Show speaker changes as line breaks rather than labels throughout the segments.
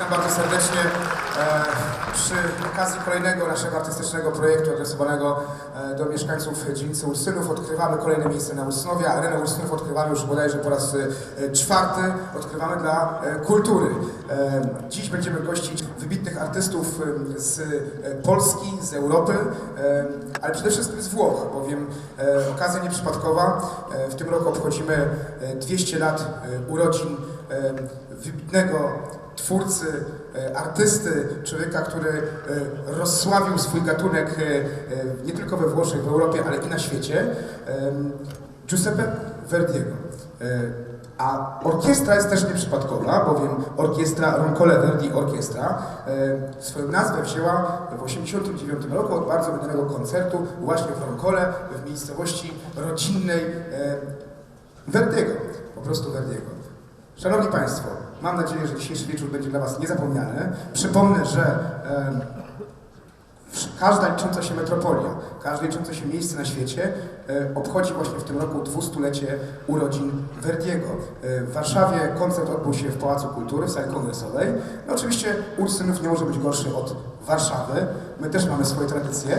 Witam bardzo serdecznie e, przy okazji kolejnego naszego artystycznego projektu adresowanego e, do mieszkańców dzielnicy Ursynów. Odkrywamy kolejne miejsce na Ursynowie. Arenę Ursynów odkrywamy już bodajże po raz e, czwarty. Odkrywamy dla kultury. Dziś będziemy gościć wybitnych artystów z Polski, z Europy, ale przede wszystkim z Włoch, bowiem okazja nieprzypadkowa. W tym roku obchodzimy e, 200 lat urodzin wybitnego twórcy, e, artysty, człowieka, który e, rozsławił swój gatunek e, nie tylko we Włoszech, w Europie, ale i na świecie, Giuseppe Verdiego. A orkiestra jest też nieprzypadkowa, bowiem orkiestra Roncole Verdi Orkiestra swoją nazwę wzięła w 1989 roku od bardzo wydanego koncertu właśnie w Roncole, w miejscowości rodzinnej Verdiego, po prostu Verdiego. Szanowni Państwo, mam nadzieję, że dzisiejszy wieczór będzie dla Was niezapomniany. Przypomnę, że wsz- każda licząca się metropolia, każde liczące się miejsce na świecie e, obchodzi właśnie w tym roku 200-lecie urodzin Verdiego. E, w Warszawie koncert odbył się w Pałacu Kultury, w sali kongresowej. No oczywiście Ursynów nie może być gorszy od Warszawy. My też mamy swoje tradycje.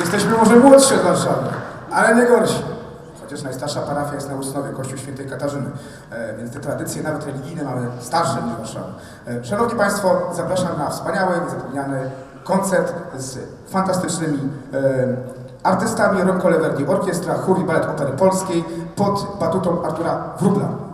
Jesteśmy może młodsi od Warszawy, ale nie gorsi. Chociaż najstarsza parafia jest na Usnowie, Kościół Świętej Katarzyny, e, więc te tradycje nawet religijne mamy starsze niż Warszawa. E, Szanowni Państwo, zapraszam na wspaniały, niezapomniany koncert z fantastycznymi e, artystami Roncole Verdi Orkiestra, chór i balet Opery Polskiej pod batutą Artura Wróbla.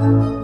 Thank you.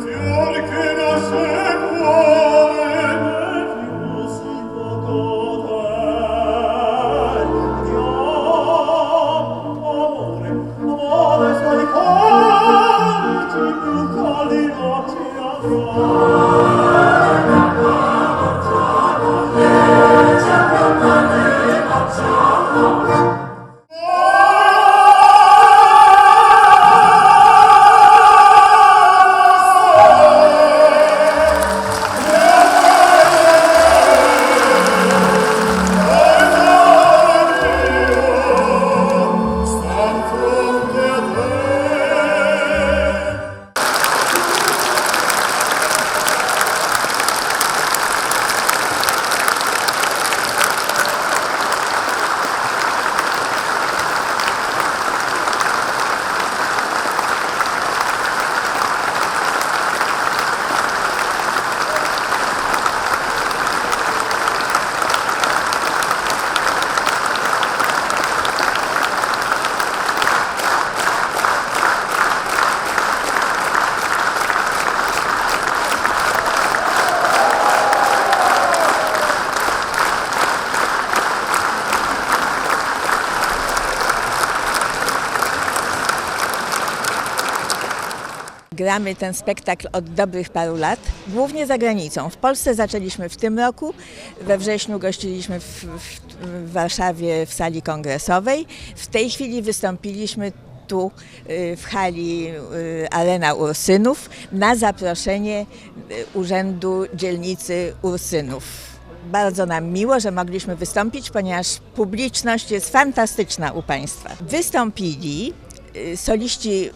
Fior che
Gramy ten spektakl od dobrych paru lat, głównie za granicą. W Polsce zaczęliśmy w tym roku, we wrześniu gościliśmy w, w, w Warszawie w sali kongresowej. W tej chwili wystąpiliśmy tu y, w hali y, Arena Ursynów na zaproszenie y, Urzędu Dzielnicy Ursynów. Bardzo nam miło, że mogliśmy wystąpić, ponieważ publiczność jest fantastyczna u Państwa. Wystąpili soliści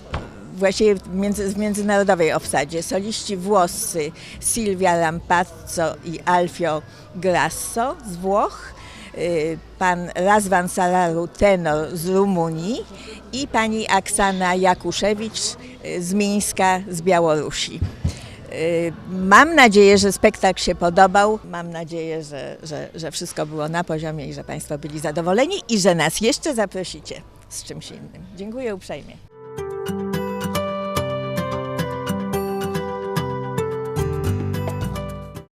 właściwie w między, w międzynarodowej obsadzie, soliści włoscy Silvia Lampazzo i Alfio Grasso z Włoch, y, pan Razvan Sararu tenor z Rumunii i pani Aksana Jakuszewicz y, z Mińska z Białorusi. Y, Mam nadzieję, że spektakl się podobał. Mam nadzieję, że, że, że wszystko było na poziomie i że Państwo byli zadowoleni i że nas jeszcze zaprosicie z czymś innym. Dziękuję uprzejmie.